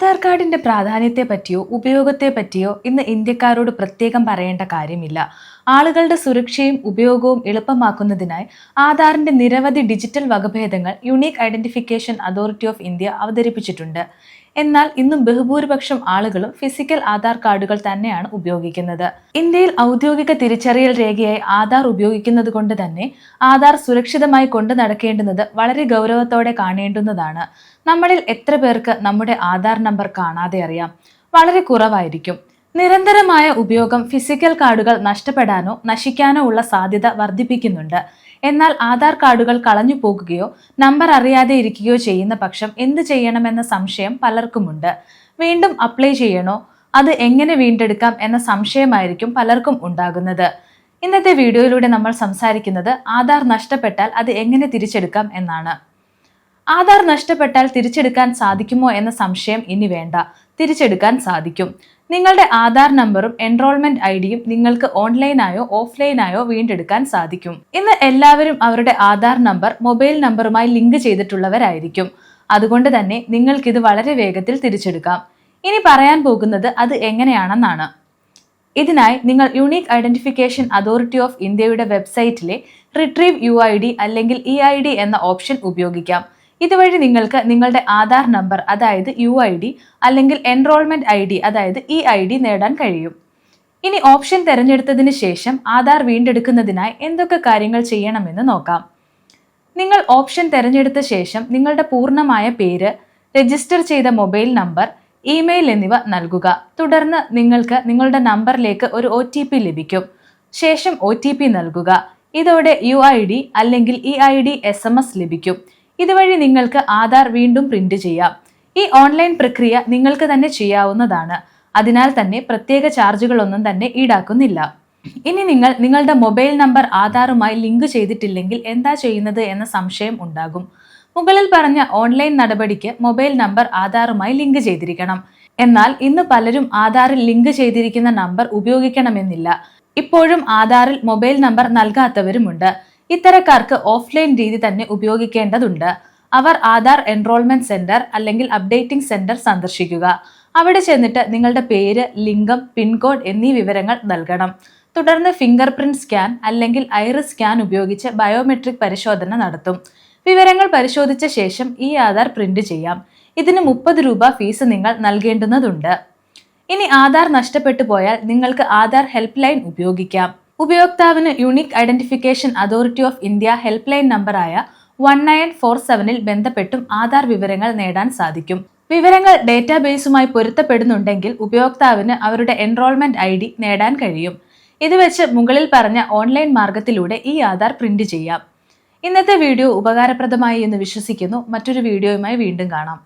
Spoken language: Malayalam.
ആധാർ കാർഡിന്റെ പ്രാധാന്യത്തെ പറ്റിയോ ഉപയോഗത്തെ പറ്റിയോ ഇന്ന് ഇന്ത്യക്കാരോട് പ്രത്യേകം പറയേണ്ട കാര്യമില്ല. ആളുകളുടെ സുരക്ഷയും ഉപയോഗവും എളുപ്പമാക്കുന്നതിനായി ആധാറിന്റെ നിരവധി digital വകഭേദങ്ങൾ unique identification authority of India അവതരിപ്പിച്ചിട്ടുണ്ട്. എന്നാൽ ഇന്നും ബഹുഭൂരിപക്ഷം ആളുകളും ഫിസിക്കൽ ആധാർ കാർഡുകൾ തന്നെയാണ് ഉപയോഗിക്കുന്നത്. ഇന്ത്യയിൽ ഔദ്യോഗിക തിരിച്ചറിയൽ രേഖയായി ആധാർ ഉപയോഗിക്കുന്നത് കൊണ്ട് തന്നെ ആധാർ സുരക്ഷിതമായി കൊണ്ടു നടക്കേണ്ടുന്നത് വളരെ ഗൗരവത്തോടെ കാണേണ്ടുന്നതാണ്. നമ്മളിൽ എത്ര പേർക്ക് നമ്മുടെ ആധാർ നമ്പർ കാണാതെ അറിയാം? വളരെ കുറവായിരിക്കും. നിരന്തരമായ ഉപയോഗം ഫിസിക്കൽ കാർഡുകൾ നഷ്ടപ്പെടാനോ നശിക്കാനോ ഉള്ള സാധ്യത വർദ്ധിപ്പിക്കുന്നുണ്ട്. എന്നാൽ ആധാർ കാർഡുകൾ കളഞ്ഞു പോകുകയോ നമ്പർ അറിയാതെ ഇരിക്കുകയോ ചെയ്യുന്ന പക്ഷം എന്ത് ചെയ്യണമെന്ന സംശയം പലർക്കുമുണ്ട്. വീണ്ടും അപ്ലൈ ചെയ്യണോ? അത് എങ്ങനെ വീണ്ടെടുക്കാം എന്ന സംശയമായിരിക്കും പലർക്കും ഉണ്ടാകുന്നത്. ഇന്നത്തെ വീഡിയോയിലൂടെ നമ്മൾ സംസാരിക്കുന്നത് ആധാർ നഷ്ടപ്പെട്ടാൽ അത് എങ്ങനെ തിരിച്ചെടുക്കാം എന്നാണ്. ആധാർ നഷ്ടപ്പെട്ടാൽ തിരിച്ചെടുക്കാൻ സാധിക്കുമോ എന്ന സംശയം ഇനി വേണ്ട. തിരിച്ചെടുക്കാൻ സാധിക്കും. നിങ്ങളുടെ ആധാർ നമ്പറും എൻറോൾമെന്റ് ഐ ഡിയും നിങ്ങൾക്ക് ഓൺലൈനായോ ഓഫ്ലൈനായോ വീണ്ടെടുക്കാൻ സാധിക്കും. ഇന്ന് എല്ലാവരും അവരുടെ ആധാർ നമ്പർ മൊബൈൽ നമ്പറുമായി ലിങ്ക് ചെയ്തിട്ടുള്ളവരായിരിക്കും. അതുകൊണ്ട് തന്നെ നിങ്ങൾക്കിത് വളരെ വേഗത്തിൽ തിരിച്ചെടുക്കാം. ഇനി പറയാൻ പോകുന്നത് അത് എങ്ങനെയാണെന്നാണ്. ഇതിനായി നിങ്ങൾ യുണീക്ക് ഐഡന്റിഫിക്കേഷൻ അതോറിറ്റി ഓഫ് ഇന്ത്യയുടെ വെബ്സൈറ്റിലെ റിട്രീവ് യു ഐ ഡി അല്ലെങ്കിൽ ഇ ഐ ഡി എന്ന ഓപ്ഷൻ ഉപയോഗിക്കാം. ഇതുവഴി നിങ്ങൾക്ക് നിങ്ങളുടെ ആധാർ നമ്പർ അതായത് യു ഐ ഡി അല്ലെങ്കിൽ എൻറോൾമെന്റ് ഐ ഡി അതായത് ഇ ഐ ഡി നേടാൻ കഴിയും. ഇനി ഓപ്ഷൻ തിരഞ്ഞെടുത്തതിന് ശേഷം ആധാർ വീണ്ടെടുക്കുന്നതിനായി എന്തൊക്കെ കാര്യങ്ങൾ ചെയ്യണമെന്ന് നോക്കാം. നിങ്ങൾ ഓപ്ഷൻ തിരഞ്ഞെടുത്ത ശേഷം നിങ്ങളുടെ പൂർണമായ പേര് രജിസ്റ്റർ ചെയ്ത മൊബൈൽ നമ്പർ ഇമെയിൽ എന്നിവ നൽകുക. തുടർന്ന് നിങ്ങൾക്ക് നിങ്ങളുടെ നമ്പറിലേക്ക് ഒരു ഒ ലഭിക്കും. ശേഷം ഒ നൽകുക. ഇതോടെ യു ഐ ഡി അല്ലെങ്കിൽ E I D S M S ലഭിക്കും. ഇതുവഴി നിങ്ങൾക്ക് ആധാർ വീണ്ടും പ്രിന്റ് ചെയ്യാം. ഈ ഓൺലൈൻ പ്രക്രിയ നിങ്ങൾക്ക് തന്നെ ചെയ്യാവുന്നതാണ്. അതിനാൽ തന്നെ പ്രത്യേക ചാർജുകളൊന്നും തന്നെ ഈടാക്കുന്നില്ല. ഇനി നിങ്ങൾ നിങ്ങളുടെ മൊബൈൽ നമ്പർ ആധാറുമായി ലിങ്ക് ചെയ്തിട്ടില്ലെങ്കിൽ എന്താ ചെയ്യുന്നത് എന്ന സംശയം ഉണ്ടാകും. മുകളിൽ പറഞ്ഞ ഓൺലൈൻ നടപടിക്ക് മൊബൈൽ നമ്പർ ആധാറുമായി ലിങ്ക് ചെയ്തിരിക്കണം. എന്നാൽ ഇന്ന് പലരും ആധാറിൽ ലിങ്ക് ചെയ്തിരിക്കുന്ന നമ്പർ ഉപയോഗിക്കണമെന്നില്ല. ഇപ്പോഴും ആധാറിൽ മൊബൈൽ നമ്പർ നൽകാത്തവരുമുണ്ട്. ഇത്തരക്കാർക്ക് ഓഫ്ലൈൻ രീതി തന്നെ ഉപയോഗിക്കേണ്ടതുണ്ട്. അവർ ആധാർ എൻറോൾമെന്റ് സെന്റർ അല്ലെങ്കിൽ അപ്ഡേറ്റിംഗ് സെന്റർ സന്ദർശിക്കുക. അവിടെ ചെന്നിട്ട് നിങ്ങളുടെ പേര് ലിംഗം പിൻകോഡ് എന്നീ വിവരങ്ങൾ നൽകണം. തുടർന്ന് ഫിംഗർ പ്രിന്റ് സ്കാൻ അല്ലെങ്കിൽ ഐറിസ് സ്കാൻ ഉപയോഗിച്ച് ബയോമെട്രിക് പരിശോധന നടത്തും. വിവരങ്ങൾ പരിശോധിച്ച ശേഷം ഈ ആധാർ പ്രിന്റ് ചെയ്യാം. ഇതിന് മുപ്പത് രൂപ ഫീസ് നിങ്ങൾ നൽകേണ്ടുന്നതുണ്ട്. ഇനി ആധാർ നഷ്ടപ്പെട്ടു പോയാൽ നിങ്ങൾക്ക് ആധാർ ഹെൽപ്പ് ലൈൻ ഉപയോഗിക്കാം. ഉപയോക്താവിന് unique identification authority of India helpline നമ്പറായ വൺ നയൻ ഫോർ സെവനിൽ ബന്ധപ്പെട്ടും ആധാർ വിവരങ്ങൾ നേടാൻ സാധിക്കും. വിവരങ്ങൾ ഡേറ്റാബേസുമായി പൊരുത്തപ്പെടുന്നുണ്ടെങ്കിൽ ഉപയോക്താവിന് അവരുടെ എൻറോൾമെന്റ് ഐ ഡി നേടാൻ കഴിയും. ഇത് വെച്ച് മുകളിൽ പറഞ്ഞ ഓൺലൈൻ മാർഗത്തിലൂടെ ഈ ആധാർ പ്രിന്റ് ചെയ്യാം. ഇന്നത്തെ വീഡിയോ ഉപകാരപ്രദമായി എന്ന് വിശ്വസിക്കുന്നു. മറ്റൊരു വീഡിയോയുമായി വീണ്ടും കാണാം.